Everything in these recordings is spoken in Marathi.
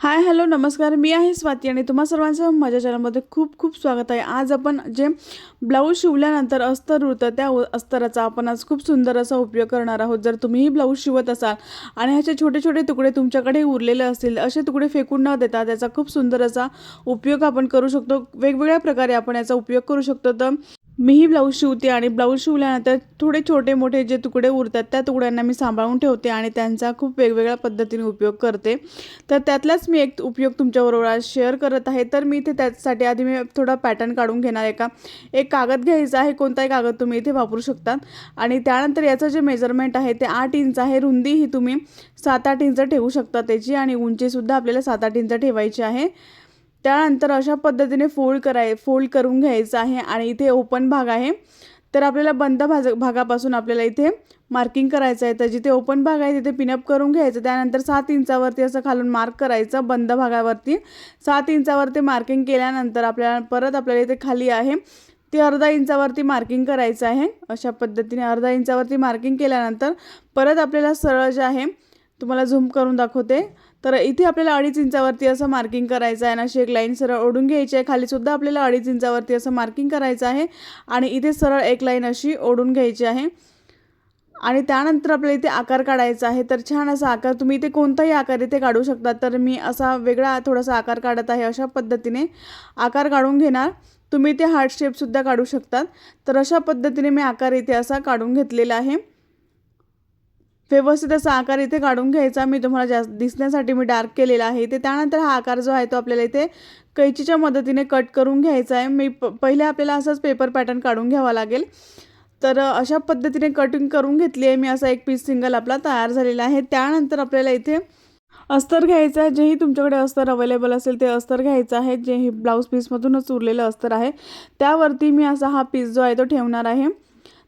हाय हॅलो नमस्कार. मी आहे स्वाती आणि तुम्हा सर्वांचं माझ्या चॅनलमध्ये खूप खूप स्वागत आहे. आज आपण जे ब्लाऊज शिवल्यानंतर अस्तर उरतं त्या अस्तराचा आपण आज खूप सुंदर असा उपयोग करणार आहोत. जर तुम्हीही ब्लाऊज शिवत असाल आणि ह्याचे छोटे छोटे तुकडे तुमच्याकडे उरलेले असतील असे तुकडे फेकून न देता त्याचा खूप सुंदर असा उपयोग आपण करू शकतो. वेगवेगळ्या प्रकारे आपण याचा उपयोग करू शकतो. तर मीही ब्लाऊज शिवते आणि ब्लाऊज शिवल्यानंतर थोडे छोटे मोठे जे तुकडे उरतात त्या तुकड्यांना मी सांभाळून ठेवते आणि त्यांचा खूप वेगवेगळ्या पद्धतीने उपयोग करते. तर त्यातलाच मी एक उपयोग तुमच्याबरोबर आज शेअर करत आहे. तर मी इथे त्यासाठी आधी मी थोडा पॅटर्न काढून घेणार आहे का? एक कागद घ्यायचा आहे. कोणताही कागद तुम्ही इथे वापरू शकता. आणि त्यानंतर याचं जे मेजरमेंट आहे ते आठ इंच आहे. रुंदी ही तुम्ही सात आठ इंच ठेवू शकता त्याची आणि उंचीसुद्धा आपल्याला सात आठ इंच ठेवायची आहे. त्यानंतर अशा पद्धतीने फोल्ड कराय फोल्ड करून घ्यायचं आहे आणि इथे ओपन भाग आहे. तर आपल्याला बंद भाज भागापासून आपल्याला इथे मार्किंग करायचं आहे. तर जिथे ओपन भाग आहे तिथे पिनअप करून घ्यायचं. त्यानंतर सात इंचावरती असं खालून मार्क करायचं बंद भागावरती. सात इंचावरती मार्किंग केल्यानंतर आपल्याला परत आपल्याला इथे खाली आहे. ते अर्धा इंचावरती मार्किंग करायचं आहे. अशा पद्धतीने अर्धा इंचावरती मार्किंग केल्यानंतर परत आपल्याला सरळ जे आहे तुम्हाला झूम करून दाखवते. तर इथे आपल्याला अडीच इंचावरती असं मार्किंग करायचं आहे. आणि अशी एक लाईन सरळ ओढून घ्यायची आहे. खालीसुद्धा आपल्याला अडीच इंचावरती असं मार्किंग करायचं आहे. आणि इथे सरळ एक लाईन अशी ओढून घ्यायची आहे. आणि त्यानंतर आपल्याला इथे आकार काढायचा आहे. तर छान असा आकार तुम्ही इथे कोणताही आकार इथे काढू शकता. तर मी असा वेगळा थोडासा आकार काढत आहे अशा पद्धतीने आकार काढून घेणार. तुम्ही इथे हार्ट शेपसुद्धा काढू शकतात. तर अशा पद्धतीने मी आकार इथे असा काढून घेतलेला आहे. व्यवस्थित असा आकार इथे काढून घ्यायचा. मी तुम्हाला जास्त दिसण्यासाठी मी डार्क केलेला आहे ते त्यानंतर हा आकार जो आहे तो आपल्याला इथे कैचीच्या मदतीने कट करून घ्यायचा आहे. मी प पहिले आपल्याला असंच पेपर पॅटर्न काढून घ्यावा लागेल. तर अशा पद्धतीने कटिंग करून घेतली आहे मी. असा एक पीस सिंगल आपला तयार झालेला आहे. त्यानंतर आपल्याला इथे अस्तर घ्यायचं आहे. जेही तुमच्याकडे अस्तर अवेलेबल असेल ते अस्तर घ्यायचं आहे. जे हे ब्लाऊज पीसमधूनच उरलेलं अस्तर आहे. त्यावरती मी असा हा पीस जो आहे तो ठेवणार आहे.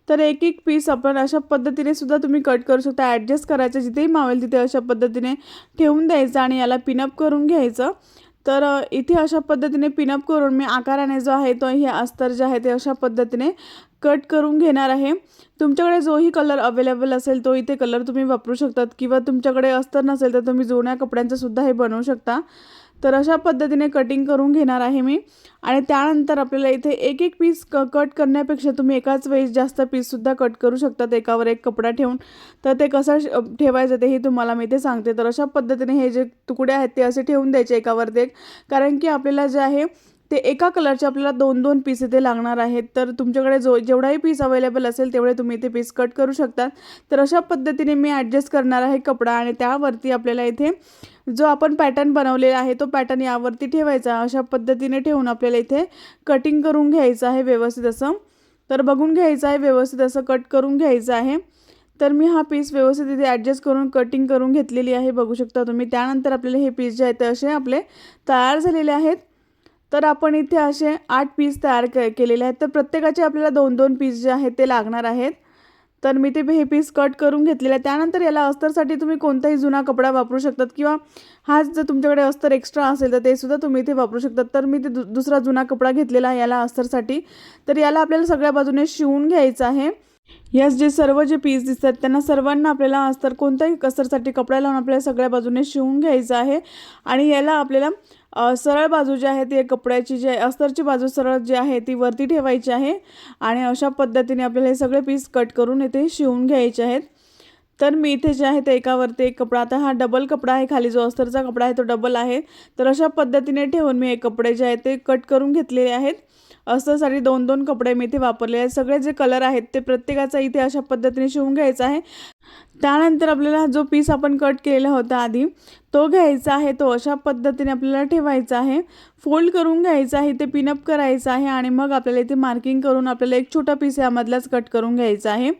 तर एक एक पीस आपण अशा पद्धतीने सुद्धा तुम्ही कट करू शकता. ॲडजस्ट करायचं जिथेही मावेल तिथे अशा पद्धतीने ठेवून द्यायचं आणि याला पिनअप करून घ्यायचं. तर इथे अशा पद्धतीने पिनअप करून मी आकाराने जो आहे तो हे अस्तर जे आहे ते अशा पद्धतीने कट करून घेणार आहे. तुमच्याकडे जोही कलर अवेलेबल असेल तो इथे कलर तुम्ही वापरू शकतात. किंवा तुमच्याकडे अस्तर नसेल तर तुम्ही जुन्या कपड्यांचं सुद्धा हे बनवू शकता. तर अशा पद्धतीने कटिंग करून घेणार आहे मी. आणि त्यानंतर आपल्याला इथे एक एक पीस क कट करण्यापेक्षा तुम्ही एकाच वेळेस जास्त पीससुद्धा कट करू शकतात. एकावर एक कपडा ठेवून. तर ते कसं ठेवायचं ठेवायचं तेही तुम्हाला मी ते सांगते. तर अशा पद्धतीने हे जे तुकडे आहेत ते असे ठेवून द्यायचे एकावर एक कारण की आपल्याला जे आहे ते एका कलरचे आपल्याला दोन दोन पीस इथे लागणार आहेत. तर तुमच्याकडे जो जेवढाही पीस अवेलेबल असेल तेवढे तुम्ही इथे पीस कट करू शकतात. तर अशा पद्धतीने मी ॲडजस्ट करणार आहे कपडा आणि त्यावरती आपल्याला इथे जो आपण पॅटर्न बनवलेला आहे तो पॅटर्न यावरती ठेवायचा अशा पद्धतीने ठेवून आपल्याला इथे कटिंग करून घ्यायचं आहे व्यवस्थित असं. तर बघून घ्यायचं आहे व्यवस्थित असं कट करून घ्यायचं आहे. तर मी हा पीस व्यवस्थित इथे ॲडजस्ट करून कटिंग करून घेतलेली आहे. बघू शकता तुम्ही. त्यानंतर आपल्याला हे पीस जे आहेत ते असे आपले तयार झालेले आहेत. तर आपण इथे असे आठ पीस तयार के केलेले आहेत. तर प्रत्येकाचे आपल्याला दोन दोन पीस जे आहेत ते लागणार आहेत. तर मी ते हे पीस कट करून घेतलेले आहे त्यानंतर याला अस्तरसाठी तुम्ही कोणताही जुना कपडा वापरू शकतात किंवा हाच जर तुमच्याकडे अस्तर एक्स्ट्रा असेल तर ते सुद्धा तुम्ही इथे वापरू शकतात. तर मी ते दु दुसरा जुना कपडा घेतलेला आहे याला अस्तरसाठी. तर याला आपल्याला सगळ्या बाजूने शिवून घ्यायचं आहे. यास जे सर्व जे पीस दिसतात त्यांना सर्वांना आपल्याला अस्तर कोणत्याही कसरसाठी कपडा लावून आपल्याला सगळ्या बाजूने शिवून घ्यायचं आहे. आणि याला आपल्याला सरळ बाजू जी आहे ती कपड्याची जी आहे अस्तरची बाजू सरळ जी आहे ती वरती ठेवायची आहे. आणि अशा पद्धतीने आपल्याला हे सगळे पीस कट करून इथे शिवून घ्यायचे आहेत. तर मी इथे जे आहे ते एकावरती एक कपडा. आता हा डबल कपडा आहे खाली जो अस्तरचा कपडा आहे तो डबल आहे. तर अशा पद्धतीने ठेवून मी हे कपडे जे आहेत ते कट करून घेतलेले आहेत. अस्तरसाठी दोन दोन कपडे मी इथे वापरले आहेत. सगळे जे कलर आहेत ते प्रत्येकाचा इथे अशा पद्धतीने शिवून घ्यायचा आहे. त्यानंतर आपल्याला जो पीस आपण कट केलेला होता आधी तो घ्यायचा आहे तो अशा पद्धतीने आपल्याला ठेवायचा आहे. फोल्ड करून घ्यायचा आहे ते पिनअप करायचं आहे आणि मग आपल्याला इथे मार्किंग करून आपल्याला एक छोटा पीस यामधलाच कट करून घ्यायचा आहे.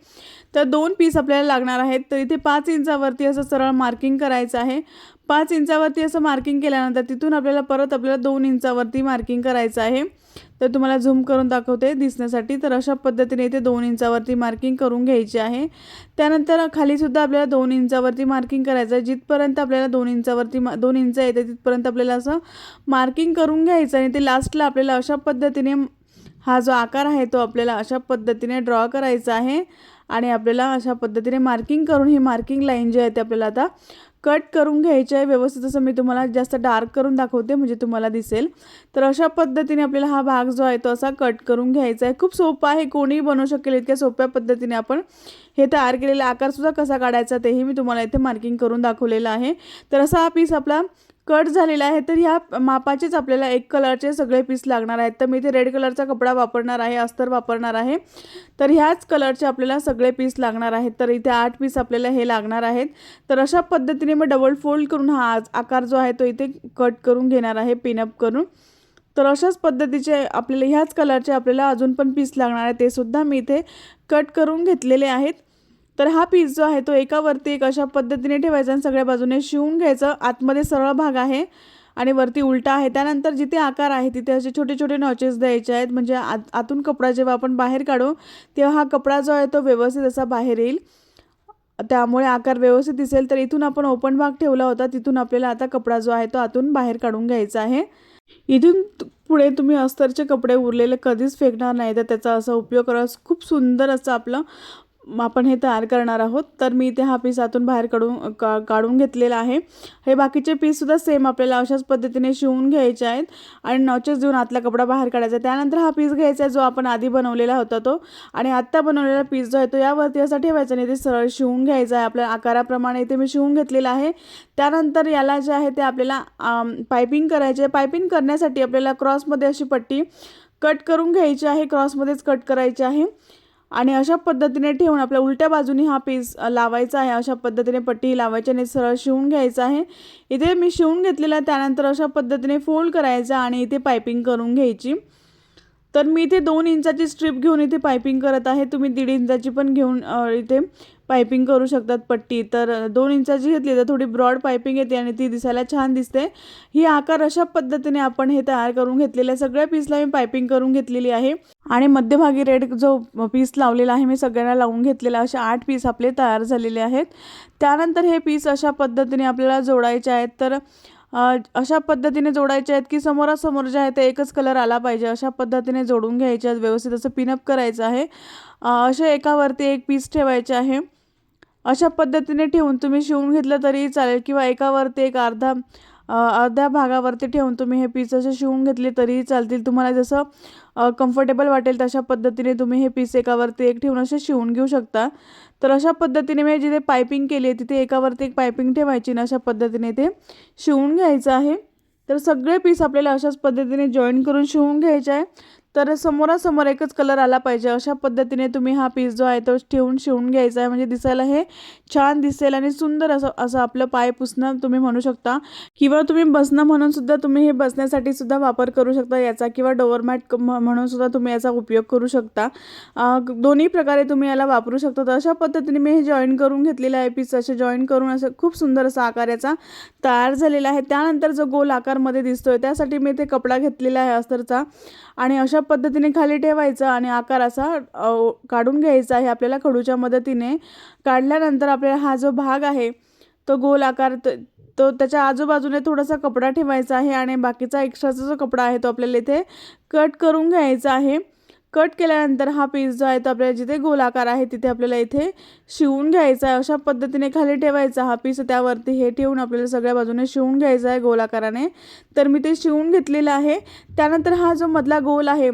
तर दोन पीस आपल्याला लागणार आहेत. तर इथे पाच इंचावरती असं सरळ मार्किंग करायचं आहे. पाच इंचावरती असं मार्किंग केल्यानंतर तिथून आपल्याला परत आपल्याला दोन इंचावरती मार्किंग करायचं आहे. तर तुम्हाला झूम करून दाखवते दिसण्यासाठी. तर अशा पद्धतीने इथे दोन इंचावरती मार्किंग करून घ्यायची आहे. त्यानंतर खालीसुद्धा आपल्याला दोन इंचावरती मार्किंग करायचं आहे. जिथपर्यंत आपल्याला दोन इंचावरती मा दोन इंच येते तिथपर्यंत आपल्याला असं मार्किंग करून घ्यायचं आणि ते लास्टला आपल्याला अशा पद्धतीने हा जो आकार आहे तो आपल्याला अशा पद्धतीने ड्रॉ करायचा आहे. आणि आपल्याला अशा पद्धतीने मार्किंग करून ही मार्किंग लाईन जी आहे ती आपल्याला आता कट करून घ्यायचे आहे व्यवस्थित. असं मी तुम्हाला जास्त डार्क करून दाखवते म्हणजे तुम्हाला दिसेल. तर अशा पद्धतीने आपल्याला हा भाग जो आहे तो असा कट करून घ्यायचा आहे. खूप सोपा आहे कोणीही बनवू शकेल इतक्या सोप्या पद्धतीने आपण हे तयार केलेला आकारसुद्धा कसा काढायचा तेही मी तुम्हाला इथे मार्किंग करून दाखवलेलं आहे. तर असा हा पीस आपला कट झालेला आहे तर ह्या मापाचेच आपल्याला एक कलरचे सगळे पीस लागणार आहेत. तर मी इथे रेड कलरचा कपडा वापरणार आहे अस्तर वापरणार आहे. तर ह्याच कलरचे आपल्याला सगळे पीस लागणार आहेत. तर इथे आठ पीस आपल्याला हे लागणार आहेत. तर अशा पद्धतीने मी डबल फोल्ड करून हा आकार जो आहे तो इथे कट करून घेणार आहे पिनअप करून. तर अशाच पद्धतीचे आपल्याला ह्याच कलरचे आपल्याला अजून पण पीस लागणार आहे ते सुद्धा मी इथे कट करून घेतलेले आहेत. तर हा पीस जो आहे तो एकावरती एक अशा पद्धतीने ठेवायचा आणि सगळ्या बाजूने शिवून घ्यायचं. आतमध्ये सरळ भाग आहे आणि वरती उलटा आहे. त्यानंतर जिथे आकार आहे तिथे असे छोटे छोटे नॉचेस द्यायचे आहेत. म्हणजे आत आतून कपडा जेव्हा आपण बाहेर काढू तेव्हा हा कपडा जो आहे तो व्यवस्थित असा बाहेर येईल. त्यामुळे आकार व्यवस्थित दिसेल. तर इथून आपण ओपन भाग ठेवला होता. तिथून आपल्याला आता कपडा जो आहे तो आतून बाहेर काढून घ्यायचा आहे. इथून पुढे तुम्ही अस्तरचे कपडे उरलेले कधीच फेकणार नाही. तर त्याचा असा उपयोग करा. खूप सुंदर असं आपलं आपण हे तयार करणार आहोत. तर मी इथे हा पीस आतून बाहेर काढून का काढून घेतलेला आहे. हे बाकीचे पीससुद्धा सेम आपल्याला अशाच पद्धतीने शिवून घ्यायचे आहेत आणि नॉचेस देऊन आतला कपडा बाहेर काढायचा त्यानंतर हा पीस घ्यायचा आहे जो आपण आधी बनवलेला होता तो. आणि आत्ता बनवलेला पीस जो आहे तो यावरती असा ठेवायचा आणि ते सरळ शिवून घ्यायचा आहे. आपल्या आकाराप्रमाणे इथे मी शिवून घेतलेला आहे. त्यानंतर याला जे आहे ते आपल्याला पायपिंग करायचे पायपिंग करण्यासाठी आपल्याला क्रॉसमध्ये अशी पट्टी कट करून घ्यायची आहे. क्रॉसमध्येच कट करायची आहे. आणि अशा पद्धतीने ठेवून आपल्या उलट्या बाजूने हा पीस लावायचा आहे. अशा पद्धतीने पट्टी लावायची आणि सरळ शिवून घ्यायचा आहे. इथे मी शिवून घेतलेला आहे. त्यानंतर अशा पद्धतीने फोल्ड करायचा आणि इथे पायपिंग करून घ्यायची. तर मी इथे दोन इंचाची स्ट्रीप घेऊन इथे पायपिंग करत आहे. तुम्ही दीड इंचाची पण घेऊन इथे पायपिंग करू शकतात पट्टी. तर दोन इंचाची घेतली तर थोडी ब्रॉड पायपिंग येते आणि ती दिसायला छान दिसते. ही आकार अशा पद्धतीने आपण हे तयार करून घेतलेले आहे सगळ्या पीसला मी पायपिंग करून घेतलेली आहे. आणि मध्यभागी रेड जो पीस लावलेला आहे मी सगळ्यांना लावून घेतलेला असे आठ पीस आपले तयार झालेले आहेत. त्यानंतर हे पीस अशा पद्धतीने आपल्याला जोडायचे आहेत. तर अशा पद्धतीने जोडायचे आहेत की समोरासमोर जे आहे ते एकच कलर आला पाहिजे. अशा पद्धतीने जोडून घ्यायचे आहेत. व्यवस्थित असं पिनअप करायचं आहे. असे एकावरती एक पीस ठेवायचे आहे. अशा पद्धतीने ठेवून तुम्ही शिवून घेतलं तरी चालेल किंवा एकावरती एक अर्धा अर्ध्या भागावरती ठेवून तुम्ही हे पीस असे शिवून घेतले तरीही चालतील. तुम्हाला जसं कम्फर्टेबल वाटेल तशा पद्धतीने तुम्ही हे पीस एकावरती एक ठेवून असे शिवून घेऊ शकता. तर अशा पद्धतीने मी जिथे पायपिंग केली आहे तिथे एकावरती एक पायपिंग ठेवायची आणि अशा पद्धतीने ते शिवून घ्यायचं आहे. तर सगळे पीस आपल्याला अशाच पद्धतीने जॉईन करून शिवून घ्यायचे आहे. तर समोरासमोर एकच कलर आला पाहिजे. अशा पद्धतीने तुम्ही हा पीस जो आहे तो ठेवून शिवून घ्यायचा आहे. म्हणजे दिसायला हे छान दिसेल आणि सुंदर असं असं आपलं पाय पुसणं तुम्ही म्हणू शकता. किंवा तुम्ही बसणं म्हणून सुद्धा तुम्ही हे बसण्यासाठी सुद्धा वापर करू शकता याचा किंवा डोअरमॅट म्हणून सुद्धा तुम्ही याचा उपयोग करू शकता. दोन्ही प्रकारे तुम्ही याला वापरू शकता. तर अशा पद्धतीने मी हे जॉईन करून घेतलेलं आहे. पीस असे जॉईन करून असं खूप सुंदर असा आकार याचा तयार झालेला आहे. त्यानंतर जो गोल आकारमध्ये दिसतोय त्यासाठी मी ते कपडा घेतलेला आहे अस्तरचा. आणि अशा पद्धतीने खाली ठेवायचा आणि आकार असा काढून घ्यायचा आहे आपल्याला खडूच्या मदतीने काढल्यानंतर आपल्याला हा जो भाग आहे तो गोल आकार तो त्याच्या आजूबाजूने थोडासा कपडा ठेवायचा आहे आणि बाकीचा एक्स्ट्राचा जो कपडा आहे तो आपल्याला इथे कट करून घ्यायचा आहे. कट केल्यानंतर हा पीस जो आहे तो आपल्याला जिथे गोलाकार आहे तिथे आपल्याला इथे शिवून घ्यायचा आहे. अशा पद्धतीने खाली ठेवायचा हा पीस त्यावरती हे ठेवून आपल्याला सगळ्या बाजूने शिवून घ्यायचा आहे गोलाकाराने. तर मी ते शिवून घेतलेलं आहे. त्यानंतर हा जो मधला गोल आहे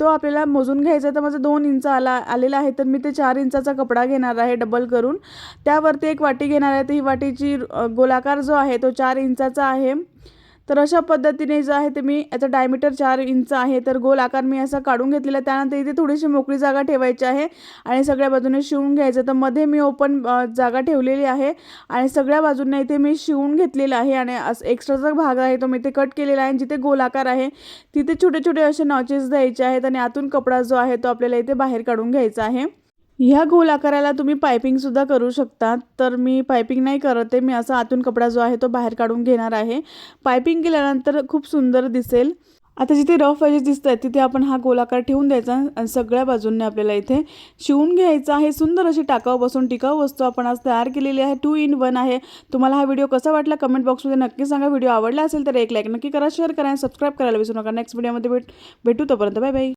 तो आपल्याला मोजून घ्यायचा तर माझा दोन इंच आला आलेला आहे. तर मी ते चार इंचाचा कपडा घेणार आहे डबल करून. त्यावरती एक वाटी घेणार आहे. तर ही वाटीची गोलाकार जो आहे तो चार इंचाचा आहे. तर अशा पद्धतीने जे आहे ते मी याचा डायमीटर चार इंच आहे. तर गोल आकार मी असा काढून घेतलेला त्यानंतर इथे थोडीशी मोकळी जागा ठेवायची आहे आणि सगळ्या बाजूने शिवून घ्यायचं. तर मध्ये मी ओपन जागा ठेवलेली आहे आणि सगळ्या बाजूंना इथे मी शिवून घेतलेलं आहे आणि एक्स्ट्राचा भाग आहे तो मी इथे कट केलेला आहे जिथे गोल आकार आहे तिथे छोटे छोटे असे नॉचेस द्यायचे आहेत आणि आतून कपडा जो आहे तो आपल्याला इथे बाहेर काढून घ्यायचा आहे. ह्या गोल आकाराला तुम्ही पायपिंगसुद्धा करू शकता तर मी पायपिंग नाही करत आहे. मी असा आतून कपडा जो आहे तो बाहेर काढून घेणार आहे. पायपिंग केल्यानंतर खूप सुंदर दिसेल. आता जिथे रफ एजेस दिसत आहेत तिथे आपण हा गोलाकार ठेवून द्यायचा आणि सगळ्या बाजूंनी आपल्याला इथे शिवून घ्यायचा आहे. सुंदर अशी टाकाऊ बसून टिकाऊ वस्तू आपण आज तयार केलेली आहे. टू इन वन आहे. तुम्हाला हा व्हिडिओ कसा वाटला? कमेंट बॉक्समध्ये नक्की सांगा. व्हिडिओ आवडला असेल तर एक लाईक नक्की करा. शेअर करा आणि सबस्क्राईब करायला विसरू नका. नेक्स्ट व्हिडिओमध्ये भेट भेटू तोपर्यंत. Bye bye